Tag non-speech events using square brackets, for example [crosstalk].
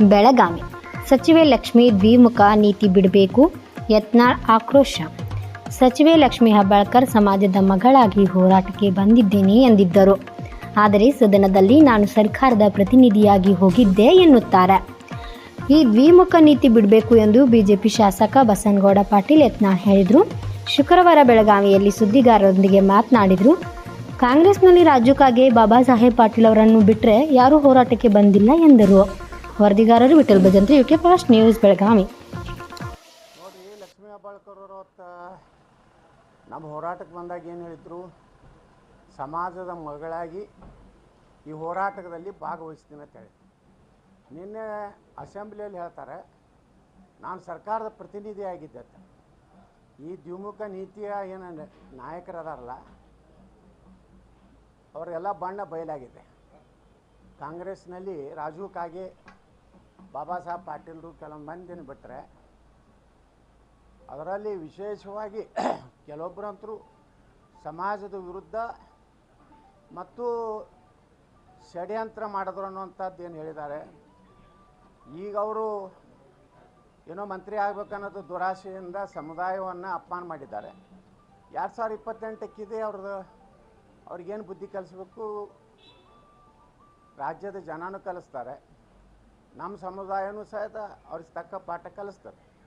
ಬೆಳಗಾವಿ. ಸಚಿವೆ ಲಕ್ಷ್ಮಿ ದ್ವಿಮುಖ ನೀತಿ ಬಿಡಬೇಕು ಯತ್ನಾಳ್ ಆಕ್ರೋಶ. ಸಚಿವೆ ಲಕ್ಷ್ಮಿ ಹೆಬ್ಬಾಳ್ಕರ್ ಸಮಾಜದ ಮಗಳಾಗಿ ಹೋರಾಟಕ್ಕೆ ಬಂದಿದ್ದೇನೆ ಎಂದಿದ್ದರು. ಆದರೆ ಸದನದಲ್ಲಿ ನಾನು ಸರ್ಕಾರದ ಪ್ರತಿನಿಧಿಯಾಗಿ ಹೋಗಿದ್ದೆ ಎನ್ನುತ್ತಾರೆ. ಈ ದ್ವಿಮುಖ ನೀತಿ ಬಿಡಬೇಕು ಎಂದು ಬಿಜೆಪಿ ಶಾಸಕ ಬಸನಗೌಡ ಪಾಟೀಲ್ ಯತ್ನಾಳ್ ಹೇಳಿದರು. ಶುಕ್ರವಾರ ಬೆಳಗಾವಿಯಲ್ಲಿ ಸುದ್ದಿಗಾರರೊಂದಿಗೆ ಮಾತನಾಡಿದರು. ಕಾಂಗ್ರೆಸ್ನಲ್ಲಿ ರಾಜು ಕಾಗೆ ಬಾಬಾ ಸಾಹೇಬ್ ಪಾಟೀಲ್ ಅವರನ್ನು ಬಿಟ್ಟರೆ ಯಾರೂ ಹೋರಾಟಕ್ಕೆ ಬಂದಿಲ್ಲ ಎಂದರು. ವರದಿಗಾರರು Vithal Bhajantri, UK fast news Belagavi. ನೋಡಿ ಲಕ್ಷ್ಮೀ ಅವರು ನಮ್ಮ ಹೋರಾಟಕ್ಕೆ ಬಂದಾಗ ಏನು ಹೇಳಿದ್ರು? ಸಮಾಜದ ಮಗಳಾಗಿ ಈ ಹೋರಾಟದಲ್ಲಿ ಭಾಗವಹಿಸ್ತೀನಿ ಅಂತ ಹೇಳಿ ನಿನ್ನೆ ಅಸೆಂಬ್ಲಿಯಲ್ಲಿ ಹೇಳ್ತಾರೆ, ನಾನು ಸರ್ಕಾರದ ಪ್ರತಿನಿಧಿ ಆಗಿದ್ದೆ ಈ ದ್ವಿಮುಖ ನೀತಿಯ ಏನು ನಾಯಕರದಾರಲ್ಲ ಅವರೆಲ್ಲ ಬಣ್ಣ ಬಯಲಾಗಿದೆ. ಕಾಂಗ್ರೆಸ್ನಲ್ಲಿ ರಾಜೀವ್ ಕಾಗೆ ಬಾಬಾ ಸಾಹೇಬ್ ಪಾಟೀಲ್ರು ಕೆಲವೊಂದು ಮಂದಿನ ಬಿಟ್ಟರೆ ಅದರಲ್ಲಿ ವಿಶೇಷವಾಗಿ [clears throat] ಕೆಲವೊಬ್ಬರಂತರೂ ಸಮಾಜದ ವಿರುದ್ಧ ಮತ್ತು ಷಡ್ಯಂತ್ರ ಮಾಡಿದ್ರು ಅನ್ನುವಂಥದ್ದು ಏನು ಹೇಳಿದ್ದಾರೆ. ಈಗ ಅವರು ಏನೋ ಮಂತ್ರಿ ಆಗ್ಬೇಕನ್ನೋದು ದುರಾಶೆಯಿಂದ ಸಮುದಾಯವನ್ನು ಅಪಮಾನ ಮಾಡಿದ್ದಾರೆ. ಎರಡು ಸಾವಿರದ ಇಪ್ಪತ್ತೆಂಟಕ್ಕಿದೆ ಅವ್ರದ್ದು. ಅವ್ರಿಗೇನು ಬುದ್ಧಿ ಕಲಿಸ್ಬೇಕು? ರಾಜ್ಯದ ಜನನೂ ಕಲಿಸ್ತಾರೆ. ನಮ್ಮ ಸಮುದಾಯನೂ ಸಹಿತ ಅವ್ರಿಗೆ ತಕ್ಕ ಪಾಠ ಕಲಿಸ್ತಾರೆ.